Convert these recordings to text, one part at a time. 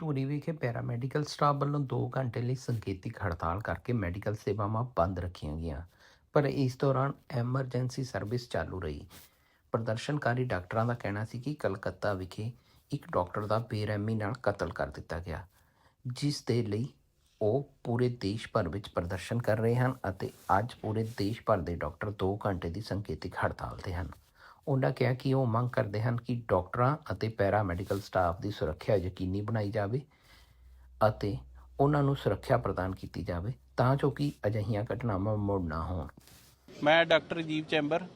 ਧੂਰੀ ਵਿਖੇ paramedical staff ਵੱਲੋਂ 2 ਘੰਟੇ ਲਈ ਸੰਕੇਤਿਕ ਹੜਤਾਲ ਕਰਕੇ ਮੈਡੀਕਲ ਸੇਵਾਵਾਂ ਬੰਦ ਰੱਖੀਆਂ ਗਈਆਂ, ਪਰ ਇਸ ਦੌਰਾਨ ਐਮਰਜੈਂਸੀ ਸਰਵਿਸ ਚਾਲੂ ਰਹੀ। ਪ੍ਰਦਰਸ਼ਨਕਾਰੀ ਡਾਕਟਰਾਂ ਦਾ ਕਹਿਣਾ ਸੀ ਕਿ ਕਲਕੱਤਾ ਵਿਖੇ ਇੱਕ ਡਾਕਟਰ ਦਾ ਬੇਰਹਿਮੀ ਨਾਲ ਕਤਲ ਕਰ ਦਿੱਤਾ ਗਿਆ, ਜਿਸ ਦੇ ਲਈ ਉਹ ਪੂਰੇ ਦੇਸ਼ ਭਰ ਵਿੱਚ ਪ੍ਰਦਰਸ਼ਨ ਕਰ ਰਹੇ ਹਨ ਅਤੇ ਅੱਜ ਪੂਰੇ ਦੇਸ਼ ਭਰ ਦੇ ਡਾਕਟਰ 2 ਘੰਟੇ ਦੀ ਸੰਕੇਤਿਕ ਹੜਤਾਲ ਤੇ ਹਨ। ਉਹਨਾਂ ਕਿਹਾ ਕਿ ਉਹ ਮੰਗ ਕਰਦੇ ਹਨ ਕਿ ਡਾਕਟਰਾਂ ਅਤੇ ਪੈਰਾ ਮੈਡੀਕਲ ਸਟਾਫ ਦੀ ਸੁਰੱਖਿਆ ਯਕੀਨੀ ਬਣਾਈ ਜਾਵੇ ਅਤੇ ਉਹਨਾਂ ਨੂੰ ਸੁਰੱਖਿਆ ਪ੍ਰਦਾਨ ਕੀਤੀ ਜਾਵੇ ਤਾਂ ਜੋ ਕਿ ਅਜਿਹੀਆਂ ਘਟਨਾਵਾਂ ਮੁੜ ਨਾ ਹੋਣ। ਮੈਂ ਡਾਕਟਰ ਜੀਵ ਚੈਂਬਰ,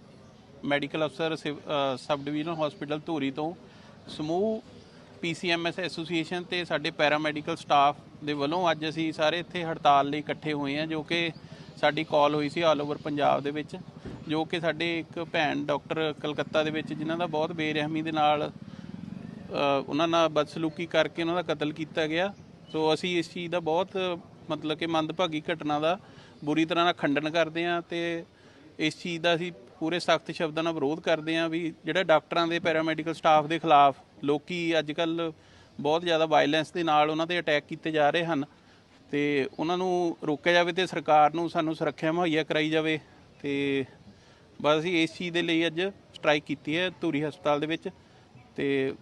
ਮੈਡੀਕਲ ਅਫਸਰ, civil- sub divisional hospital Dhuri ਤੋਂ। ਸਮੂਹ ਪੀਸੀਐਮਐਸ ਐਸੋਸੀਏਸ਼ਨ ਤੇ ਸਾਡੇ ਪੈਰਾ ਮੈਡੀਕਲ ਸਟਾਫ ਦੇ ਵੱਲੋਂ ਅੱਜ ਅਸੀਂ ਸਾਰੇ ਇੱਥੇ ਹੜਤਾਲ ਲਈ ਇਕੱਠੇ ਹੋਏ ਹਾਂ, ਜੋ ਕਿ ਸਾਡੀ ਕਾਲ ਹੋਈ ਸੀ ਆਲ ਓਵਰ ਪੰਜਾਬ ਦੇ ਵਿੱਚ। ਜੋ ਕਿ ਸਾਡੇ ਇੱਕ ਭੈਣ ਡਾਕਟਰ ਕਲਕੱਤਾ ਦੇ ਵਿੱਚ, ਜਿਨ੍ਹਾਂ ਦਾ ਬਹੁਤ ਬੇਰਹਿਮੀ ਦੇ ਨਾਲ ਉਹਨਾਂ ਨਾਲ ਬਦਸਲੂਕੀ ਕਰਕੇ ਉਹਨਾਂ ਦਾ ਕਤਲ ਕੀਤਾ ਗਿਆ। ਸੋ ਅਸੀਂ ਇਸ ਚੀਜ਼ ਦਾ ਬਹੁਤ, ਮਤਲਬ ਕਿ ਮੰਦਭਾਗੀ ਘਟਨਾ ਦਾ ਬੁਰੀ ਤਰ੍ਹਾਂ ਨਾਲ ਖੰਡਨ ਕਰਦੇ ਹਾਂ ਤੇ ਇਸ ਚੀਜ਼ ਦਾ ਅਸੀਂ ਪੂਰੇ ਸਖਤ ਸ਼ਬਦਾਂ ਨਾਲ ਵਿਰੋਧ ਕਰਦੇ ਹਾਂ ਵੀ ਜਿਹੜਾ ਡਾਕਟਰਾਂ ਦੇ, ਪੈਰਾਮੈਡੀਕਲ ਸਟਾਫ ਦੇ ਖਿਲਾਫ ਲੋਕੀ ਅੱਜ ਕੱਲ ਬਹੁਤ ਜ਼ਿਆਦਾ ਵਾਇਲੈਂਸ ਦੇ ਨਾਲ ਉਹਨਾਂ ਤੇ ਅਟੈਕ ਕੀਤੇ ਜਾ ਰਹੇ ਹਨ ਤੇ ਉਹਨਾਂ ਨੂੰ ਰੋਕਿਆ ਜਾਵੇ ਤੇ ਸਰਕਾਰ ਨੂੰ ਸਾਨੂੰ ਸੁਰੱਖਿਆ ਮੁਹੱਈਆ ਕਰਾਈ ਜਾਵੇ ਤੇ ਬਸ ਅਸੀਂ ਇਸ ਚੀਜ਼ ਦੇ ਲਈ ਅੱਜ ਸਟ੍ਰਾਈਕ ਕੀਤੀ ਹੈ ਧੂਰੀ ਹਸਪਤਾਲ ਦੇ ਵਿੱਚ ਤੇ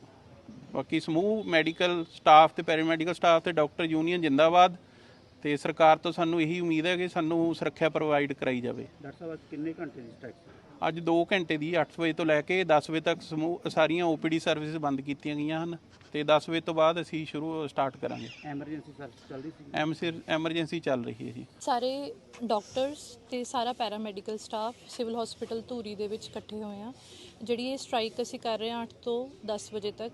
ਬਾਕੀ ਸਮੂਹ ਮੈਡੀਕਲ ਸਟਾਫ ਤੇ ਪੈਰਾਮੈਡੀਕਲ ਸਟਾਫ ਤੇ ਡਾਕਟਰ ਯੂਨੀਅਨ ਜਿੰਦਾਬਾਦ। ਤੇ ਸਰਕਾਰ ਤੋਂ ਸਾਨੂੰ ਇਹੀ ਉਮੀਦ ਹੈ ਕਿ ਸਾਨੂੰ ਸੁਰੱਖਿਆ ਪ੍ਰੋਵਾਈਡ ਕਰਾਈ ਜਾਵੇ। ਡਾਕਟਰ ਸਾਹਿਬ ਅੱਜ ਕਿੰਨੇ ਘੰਟੇ ਦੀ ਸਟ੍ਰਾਈਕ ਅੱਜ 2 ਘੰਟੇ ਦੀ 8 ਵਜੇ ਤੋਂ ਲੈ ਕੇ 10 ਵਜੇ ਤੱਕ ਸਮੂਹ ਸਾਰੀਆਂ ਓਪੀਡੀ ਸਰਵਿਸ ਬੰਦ ਕੀਤੀਆਂ ਗਈਆਂ ਹਨ ਤੇ 10 ਵਜੇ ਤੋਂ ਬਾਅਦ ਅਸੀਂ ਸ਼ੁਰੂ ਸਟਾਰਟ ਕਰਾਂਗੇ। ਐਮਰਜੈਂਸੀ ਸਰਵਿਸ ਚੱਲਦੀ ਸੀ ਐਮਰਜੈਂਸੀ ਚੱਲ ਰਹੀ ਹੈ ਜੀ। ਸਾਰੇ ਡਾਕਟਰਸ ਤੇ ਸਾਰਾ paramedical staff civil hospital Dhuri ਦੇ ਵਿੱਚ ਇਕੱਠੇ ਹੋਏ ਆ। ਜਿਹੜੀ ਇਹ ਸਟ੍ਰਾਈਕ ਅਸੀਂ ਕਰ ਰਹੇ ਹਾਂ 8 ਤੋਂ 10 ਵਜੇ ਤੱਕ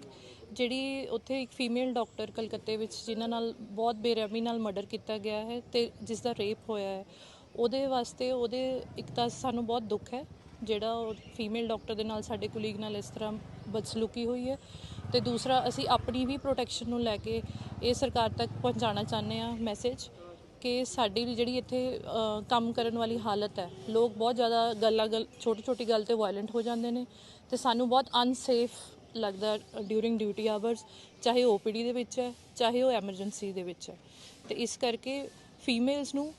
ਜਿਹੜੀ ਉੱਥੇ ਇੱਕ ਫੀਮੇਲ ਡਾਕਟਰ ਕਲਕੱਤੇ ਵਿੱਚ ਜਿਨ੍ਹਾਂ ਨਾਲ ਬਹੁਤ ਬੇਰਹਿਮੀ ਨਾਲ ਮਰਡਰ ਕੀਤਾ ਗਿਆ ਹੈ ਤੇ ਜਿਸ ਦਾ ਰੇਪ ਹੋਇਆ ਹੈ, ਉਹਦੇ ਵਾਸਤੇ ਉਹਦੇ ਇੱਕ ਤਾਂ ਸਾਨੂੰ ਬਹੁਤ ਦੁੱਖ ਹੈ ਜਿਹੜਾ ਉਹ ਫੀਮੇਲ ਡਾਕਟਰ ਦੇ ਨਾਲ ਸਾਡੇ ਕੁਲੀਗ ਨਾਲ ਇਸ ਤਰ੍ਹਾਂ ਬਦਸਲੂਕੀ ਹੋਈ ਹੈ ਤੇ ਦੂਸਰਾ ਅਸੀਂ ਆਪਣੀ ਵੀ ਪ੍ਰੋਟੈਕਸ਼ਨ ਨੂੰ ਲੈ ਕੇ ਇਹ ਸਰਕਾਰ ਤੱਕ ਪਹੁੰਚਾਉਣਾ ਚਾਹੁੰਦੇ ਆ ਮੈਸੇਜ ਕਿ ਸਾਡੀ ਜਿਹੜੀ ਇੱਥੇ ਕੰਮ ਕਰਨ ਵਾਲੀ ਹਾਲਤ ਹੈ, ਲੋਕ ਬਹੁਤ ਜ਼ਿਆਦਾ ਗੱਲਾਂ ਗੱਲ ਛੋਟੀ ਛੋਟੀ ਗੱਲ ਤੇ ਵਾਇਲੈਂਟ ਹੋ ਜਾਂਦੇ ਨੇ ਤੇ ਸਾਨੂੰ ਬਹੁਤ ਅਨਸੇਫ ਲੱਗਦਾ ਡਿਊਰਿੰਗ ਡਿਊਟੀ ਆਵਰਸ ਚਾਹੇ ਓਪੀਡੀ ਦੇ ਵਿੱਚ ਹੈ ਚਾਹੇ ਉਹ ਐਮਰਜੈਂਸੀ ਦੇ ਵਿੱਚ ਹੈ। ਤੇ ਇਸ ਕਰਕੇ ਫੀਮੇਲਸ ਨੂੰ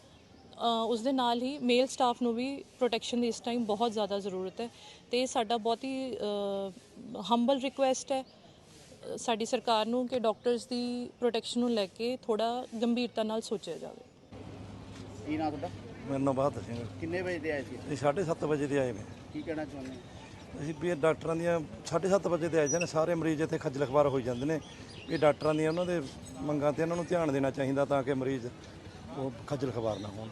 ਉਸ ਦੇ ਨਾਲ ਹੀ ਮੇਲ ਸਟਾਫ ਨੂੰ ਵੀ ਪ੍ਰੋਟੈਕਸ਼ਨ ਦੀ ਇਸ ਟਾਈਮ ਬਹੁਤ ਜ਼ਿਆਦਾ ਜ਼ਰੂਰਤ ਹੈ। ਤੇ ਇਹ ਸਾਡਾ ਬਹੁਤ ਹੀ ਹੰਬਲ ਰਿਕੁਐਸਟ ਹੈ। ਸਾਡੀ ਸਰਕਾਰ ਨੂੰ ਕਿ ਡਾਕਟਰਸ ਦੀ ਪ੍ਰੋਟੈਕਸ਼ਨ ਨੂੰ ਲੈ ਕੇ ਥੋੜਾ ਗੰਭੀਰਤਾ ਨਾਲ ਸੋਚਿਆ ਜਾਵੇ। ਕੀ ਨਾਂ ਤੁਹਾਡਾ? ਮੇਰਾ ਨਾਮ ਬਹਾਦਰ ਸਿੰਘ ਹੈ। ਕਿੰਨੇ ਵਜੇ ਦੇ ਆਏ ਸੀ? ਅਸੀਂ 7:30 ਵਜੇ ਦੇ ਆਏ ਨੇ। ਕੀ ਕਹਿਣਾ ਚਾਹੁੰਦੇ ਹੋ? ਅਸੀਂ ਵੀ ਇਹ ਡਾਕਟਰਾਂ ਦੀਆਂ 7:30 ਵਜੇ 'ਤੇ ਆ ਜਾਂਦੇ, ਸਾਰੇ ਮਰੀਜ਼ ਇੱਥੇ ਖੱਜਲ ਖਵਾਰ ਹੋਈ ਜਾਂਦੇ ਨੇ। ਵੀ ਡਾਕਟਰਾਂ ਦੀਆਂ ਉਹਨਾਂ ਦੇ ਮੰਗਾਂ ਤੇ ਇਹਨਾਂ ਨੂੰ ਧਿਆਨ ਦੇਣਾ ਚਾਹੀਦਾ ਤਾਂ ਕਿ ਮਰੀਜ਼ ਉਹ ਖੱਜਲ ਖਵਾਰ ਨਾ ਹੋਣ।